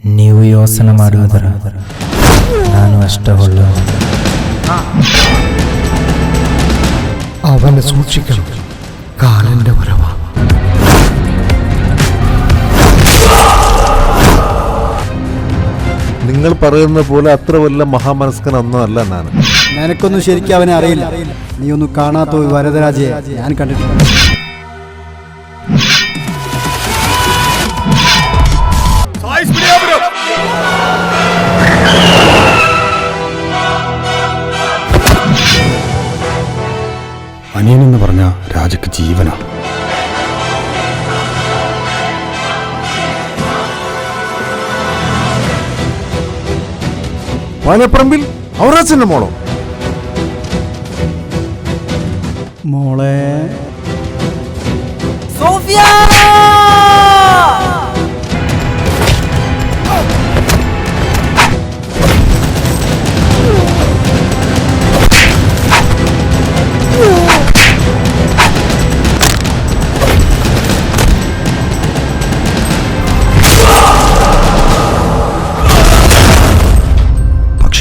ನೀವು ಯೋಚನೆ ಮಾಡುವುದರ ನಾನು ಅಷ್ಟವುಳ್ಳ അവനെ സൂക്ഷിക്കണം കാലന്റെ വരവാ നിങ്ങൾ പറയുന്ന പോലെ അത്ര വല്ല മഹാമനസ്കനൊന്നും അല്ല ഞാൻ നിനക്കൊന്നും ശരിക്കും അവനെ അറിയില്ല നീ ഒന്നും കാണാത്ത ഒരു വരദരാജയെ ഞാൻ കണ്ടിട്ടുണ്ട് അനിയനെന്ന് പറഞ്ഞ രാജക്ക് ജീവനാ. പാലപ്പറമ്പിൽ ഔറാച്ചന്റെ മോളോ? മോളെ.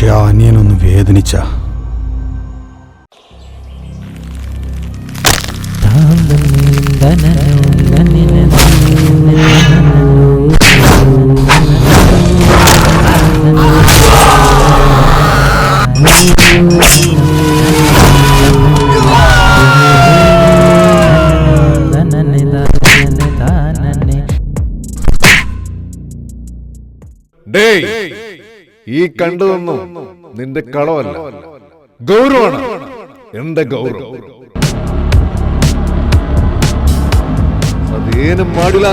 പക്ഷെ ആ അനിയനൊന്ന് വേദനിച്ച. ഡേയ്. ഈ കണ്ടതൊന്നും നിന്റെ കളവല്ല ഗൗരവമാണ്. എന്റെ ഗൗരവം. അതേനും മാടില്ല